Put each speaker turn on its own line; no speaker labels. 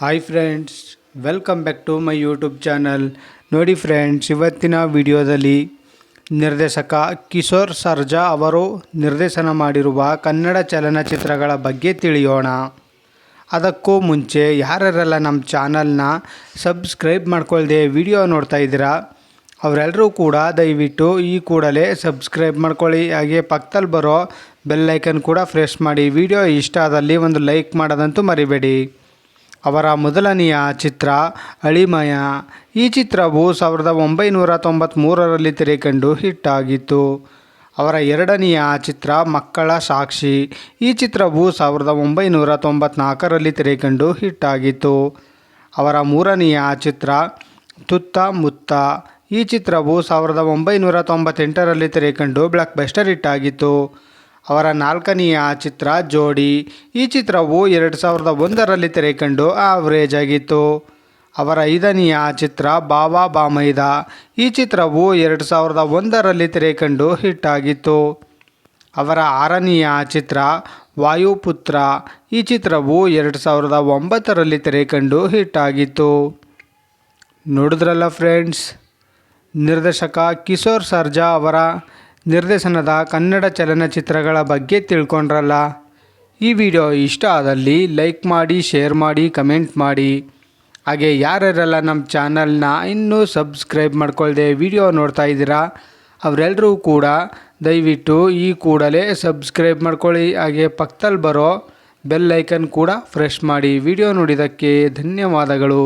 Hi friends welcome back to my YouTube channel ನೋಡಿ friends ಇವತ್ತಿನ ವಿಡಿಯೋದಲ್ಲಿ ನಿರ್ದೇಶಕ ಕಿಶೋರ್ ಸರ್ಜಾ ಅವರು ನಿರ್ದೇಶನ ಮಾಡಿರುವ ಕನ್ನಡ ಚಲನಚಿತ್ರಗಳ ಬಗ್ಗೆ ತಿಳಿಯೋಣ. ಅದಕ್ಕೂ ಮುಂಚೆ ಯಾರ್ಯಾರೆಲ್ಲ ನಮ್ಮ ಚಾನಲ್ನ ಸಬ್ಸ್ಕ್ರೈಬ್ ಮಾಡ್ಕೊಳ್ದೆ ವಿಡಿಯೋ ನೋಡ್ತಾ ಇದ್ದೀರಾ ಅವರೆಲ್ಲರೂ ಕೂಡ ದಯವಿಟ್ಟು ಈ ಕೂಡಲೇ ಸಬ್ಸ್ಕ್ರೈಬ್ ಮಾಡ್ಕೊಳ್ಳಿ. ಹಾಗೆ ಪಕ್ಕದಲ್ಲಿ ಬರೋ ಬೆಲ್ ಐಕನ್ ಕೂಡ ಫ್ರೆಶ್ ಮಾಡಿ. ವಿಡಿಯೋ ಇಷ್ಟ ಆದಲ್ಲಿ ಒಂದು ಲೈಕ್ ಮಾಡೋದಂತೂ ಮರಿಬೇಡಿ. ಅವರ ಮೊದಲನೆಯ ಚಿತ್ರ ಅಳಿಮಯ. ಈ ಚಿತ್ರವು ಸಾವಿರದ ಒಂಬೈನೂರ ತೊಂಬತ್ತ್ಮೂರರಲ್ಲಿ ತೆರೆಕಂಡು ಹಿಟ್ ಆಗಿತ್ತು ಅವರ ಎರಡನೆಯ ಚಿತ್ರ ಮಕ್ಕಳ ಸಾಕ್ಷಿ. ಈ ಚಿತ್ರವು ಸಾವಿರದ ಒಂಬೈನೂರ ತೊಂಬತ್ನಾಲ್ಕರಲ್ಲಿ ತೆರೆಕಂಡು ಹಿಟ್ ಆಗಿತ್ತು ಅವರ ಮೂರನೆಯ ಚಿತ್ರ ತುತ್ತ ಮುತ್ತ. ಈ ಚಿತ್ರವು ಸಾವಿರದ ಒಂಬೈನೂರ ತೊಂಬತ್ತೆಂಟರಲ್ಲಿ ತೆರೆಕಂಡು ಬ್ಲಾಕ್ ಬಸ್ಟರ್ ಹಿಟ್ ಆಗಿತ್ತು ಅವರ ನಾಲ್ಕನೆಯ ಚಿತ್ರ ಜೋಡಿ. ಈ ಚಿತ್ರವು ಎರಡು ಸಾವಿರದ ಒಂದರಲ್ಲಿ ತೆರೆಕಂಡು ಆವ್ರೇಜ್ ಆಗಿತ್ತು. ಅವರ ಐದನೆಯ ಚಿತ್ರ ಬಾವಾ ಬಾಮೈದ. ಈ ಚಿತ್ರವು ಎರಡು ಸಾವಿರದ ಒಂದರಲ್ಲಿ ತೆರೆಕಂಡು ಹಿಟ್ ಆಗಿತ್ತು. ಅವರ ಆರನೆಯ ಚಿತ್ರ ವಾಯುಪುತ್ರ. ಈ ಚಿತ್ರವು ಎರಡು ಸಾವಿರದ ಒಂಬತ್ತರಲ್ಲಿ ತೆರೆಕಂಡು ಹಿಟ್ ಆಗಿತ್ತು. ನೋಡಿದ್ರಲ್ಲ ಫ್ರೆಂಡ್ಸ್ ನಿರ್ದೇಶಕ ಕಿಶೋರ್ ಸರ್ಜಾ ಅವರ ನಿರ್ದೇಶನದ ಕನ್ನಡ ಚಲನಚಿತ್ರಗಳ ಬಗ್ಗೆ ತಿಳ್ಕೊಂಡ್ರಲ್ಲ? ಈ ವಿಡಿಯೋ ಇಷ್ಟ ಆದಲ್ಲಿ ಲೈಕ್ ಮಾಡಿ, ಶೇರ್ ಮಾಡಿ, ಕಮೆಂಟ್ ಮಾಡಿ. ಹಾಗೆ ಯಾರ್ಯಾರೆಲ್ಲ ನಮ್ಮ ಚಾನಲ್ನ ಇನ್ನೂ ಸಬ್ಸ್ಕ್ರೈಬ್ ಮಾಡ್ಕೊಳ್ದೆ ವಿಡಿಯೋ ನೋಡ್ತಾ ಇದ್ದೀರಾ ಅವರೆಲ್ಲರೂ ಕೂಡ ದಯವಿಟ್ಟು ಈ ಕೂಡಲೇ ಸಬ್ಸ್ಕ್ರೈಬ್ ಮಾಡ್ಕೊಳ್ಳಿ. ಹಾಗೆ ಪಕ್ಕದಲ್ಲಿ ಬರೋ ಬೆಲ್ ಐಕನ್ ಕೂಡ ಫ್ರೆಶ್ ಮಾಡಿ ವಿಡಿಯೋ ನೋಡಿದ್ದಕ್ಕೆ ಧನ್ಯವಾದಗಳು.